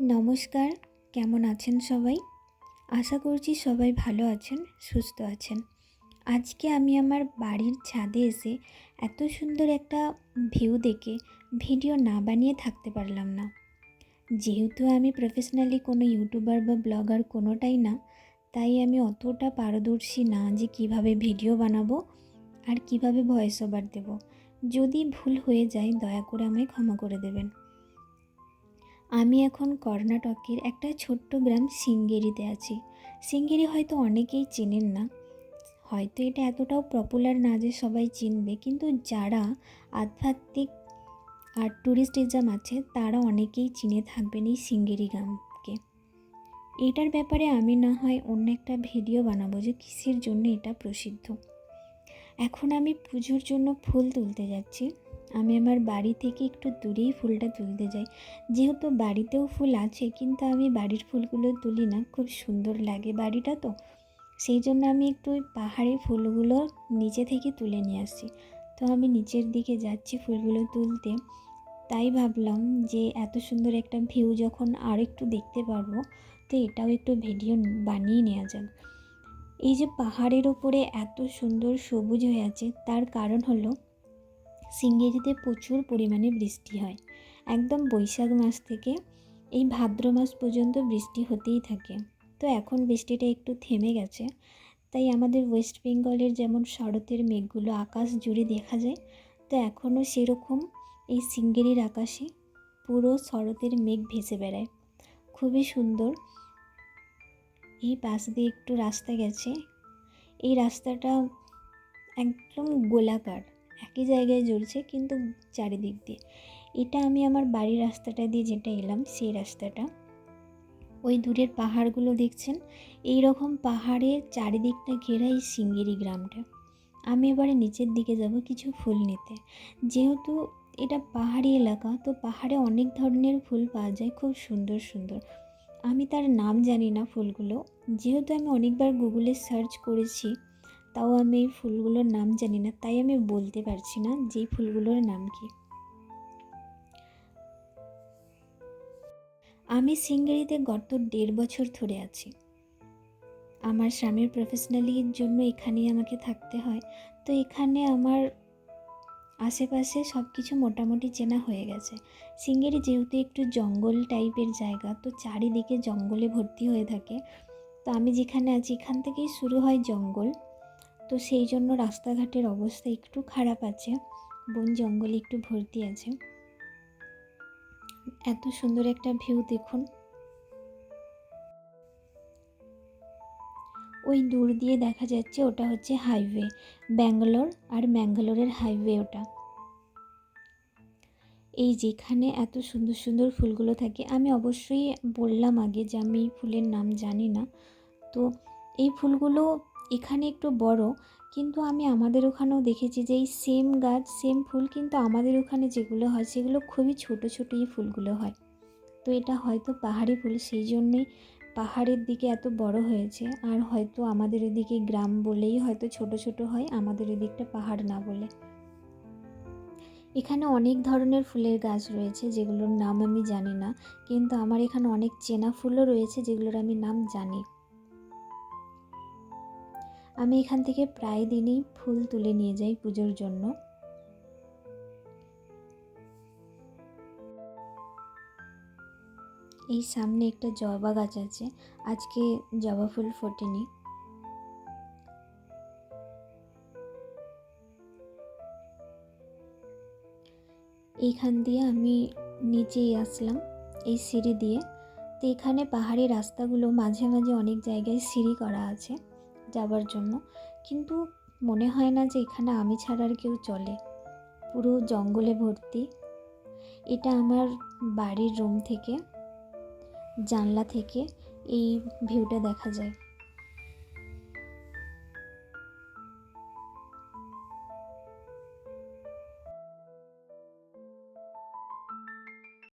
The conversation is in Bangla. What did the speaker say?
নমস্কার, কেমন আছেন সবাই? আশা করছি সবাই ভালো আছেন, সুস্থ আছেন। আজকে আমি আমার বাড়ির ছাদে এসে এত সুন্দর একটা ভিউ দেখে ভিডিও না বানিয়ে থাকতে পারলাম না। যেহেতু আমি প্রফেশনালি কোনো ইউটিউবার বা ব্লগার কোনোটাই না, তাই আমি অতটা পারদর্শী না যে কীভাবে ভিডিও বানাবো আর কীভাবে ভয়েস ওভার দেবো। যদি ভুল হয়ে যায়, দয়া করে আমায় ক্ষমা করে দেবেন। আমি এখন কর্ণাটকের একটা ছোট্ট গ্রাম সিঙ্গেরিতে আছি। সিঙ্গেরি হয়তো অনেকেই চেনেন না। হয়তো এটা এতটাও পপুলার না যে সবাই চিনবে, কিন্তু যারা আধ্যাত্মিক আর ট্যুরিস্টিজম আছে, তারা অনেকেই চিনে থাকবেন এই সিঙ্গেরি গ্রামকে। এটার ব্যাপারে আমি না হয় অন্য একটা ভিডিও বানাবো যে কিসের জন্য এটা প্রসিদ্ধ। এখন আমি পুজোর জন্য ফুল তুলতে যাচ্ছি। আমি আমার বাড়ি থেকে একটু দূরেই ফুলটা তুলতে যাই। যেহেতু বাড়িতেও ফুল আছে, কিন্তু আমি বাড়ির ফুলগুলো তুলি না, খুব সুন্দর লাগে বাড়িটা তো। সেই জন্য আমি একটু ওই পাহাড়ি ফুলগুলো নিচে থেকে তুলে নিয়ে আসছি। তো আমি নিচের দিকে যাচ্ছি ফুলগুলো তুলতে। তাই ভাবলাম যে এত সুন্দর একটা ভিউ যখন আর একটু দেখতে পারব, তো এটাও একটু ভিডিও বানিয়ে নেওয়া যাক। এই যে পাহাড়ের ওপরে এত সুন্দর সবুজ হয়ে আছে, তার কারণ হলো সিঙ্গেরিতে প্রচুর পরিমাণে বৃষ্টি হয়। একদম বৈশাখ মাস থেকে এই ভাদ্র মাস পর্যন্ত বৃষ্টি হতেই থাকে। তো এখন বৃষ্টিটা একটু থেমে গেছে। তাই আমাদের ওয়েস্ট বেঙ্গলের যেমন শরতের মেঘগুলো আকাশ জুড়ে দেখা যায়, তো এখনও সেরকম এই সিঙ্গেরির আকাশে পুরো শরতের মেঘ ভেসে বেড়ায়। খুবই সুন্দর। এই পাশ দিয়ে একটু রাস্তা গেছে। এই রাস্তাটা একদম গোলাকার। একই জায়গায় জুড়ছে, কিন্তু চারিদিক দিয়ে। এটা আমি আমার বাড়ির রাস্তাটা দিয়ে যেটা এলাম, সেই রাস্তাটা। ওই দূরের পাহাড়গুলো দেখছেন? এই রকম পাহাড়ের চারিদিকটা ঘেরা এই সিঙ্গিরি গ্রামটা। আমি এবারে নিচের দিকে যাব কিছু ফুল নিতে। যেহেতু এটা পাহাড়ি এলাকা, তো পাহাড়ে অনেক ধরনের ফুল পাওয়া যায়, খুব সুন্দর সুন্দর। আমি তার নাম জানি না ফুলগুলো। যেহেতু আমি অনেকবার গুগলে সার্চ করেছি তাও আমি এই ফুলগুলোর নাম জানি না, তাই আমি বলতে পারছি না যে ফুলগুলোর নাম কি। আমি সিঙ্গারিতে গত দেড় বছর ধরে আছি। আমার স্বামীর প্রফেশনালির জন্য এখানেই আমাকে থাকতে হয়। তো এখানে আমার আশেপাশে সব কিছু মোটামুটি চেনা হয়ে গেছে। সিঙ্গেরি যেহেতু একটু জঙ্গল টাইপের জায়গা, তো চারিদিকে জঙ্গলে ভর্তি হয়ে থাকে। তো আমি যেখানে আছি, এখান থেকেই শুরু হয় জঙ্গল। তো সেই জন্য রাস্তাঘাটের অবস্থা একটু খারাপ আছে, বন জঙ্গলে একটু ভর্তি আছে। এত সুন্দর একটা ভিউ দেখুন। ওই দূর দিয়ে দেখা যাচ্ছে ওটা হচ্ছে হাইওয়ে ব্যাঙ্গালোর আর ম্যাঙ্গালোরের হাইওয়ে ওটা। এই যেখানে এত সুন্দর সুন্দর ফুলগুলো থাকে, আমি অবশ্যই বললাম আগে যে আমি ফুলের নাম জানি না। তো এই ফুলগুলো এখানে একটু বড়, কিন্তু আমি আমাদের ওখানেও দেখেছি যে এই সেম গাছ সেম ফুল কিন্তু আমাদের ওখানে যেগুলো হয়, সেগুলো খুবই ছোট ছোটোই ফুলগুলো হয়। তো এটা হয়তো পাহাড়ি ফুল, সেই জন্যেই পাহাড়ের দিকে এত বড় হয়েছে। আর হয়তো আমাদের এদিকে গ্রাম বলেই হয়তো ছোট ছোট হয়, আমাদের এদিকটা পাহাড় না বলে। এখানে অনেক ধরনের ফুলের গাছ রয়েছে, যেগুলোর নাম আমি জানি না, কিন্তু আমার এখানে অনেক চেনা ফুলও রয়েছে, যেগুলোর আমি নাম জানি। আমি এখান থেকে প্রায় দিনই ফুল তুলে নিয়ে যাই পুজোর জন্য। এই সামনে একটা জবা গাছ আছে। আজকে জবা ফুল ফোটেনি। এইখান দিয়ে আমি নিচেই আসলাম এই সিঁড়ি দিয়ে। তো এখানে পাহাড়ি রাস্তাগুলো মাঝে মাঝে অনেক জায়গায় সিঁড়ি করা আছে। যাবার জন্য। কিন্তু মনে হয় না যে এখানে আমি ছাড়া আর কেউ চলে। পুরো জঙ্গলে ভর্তি। এটা আমার বাড়ির রুম থেকে, জানলা থেকে এই ভিউটা দেখা যায়।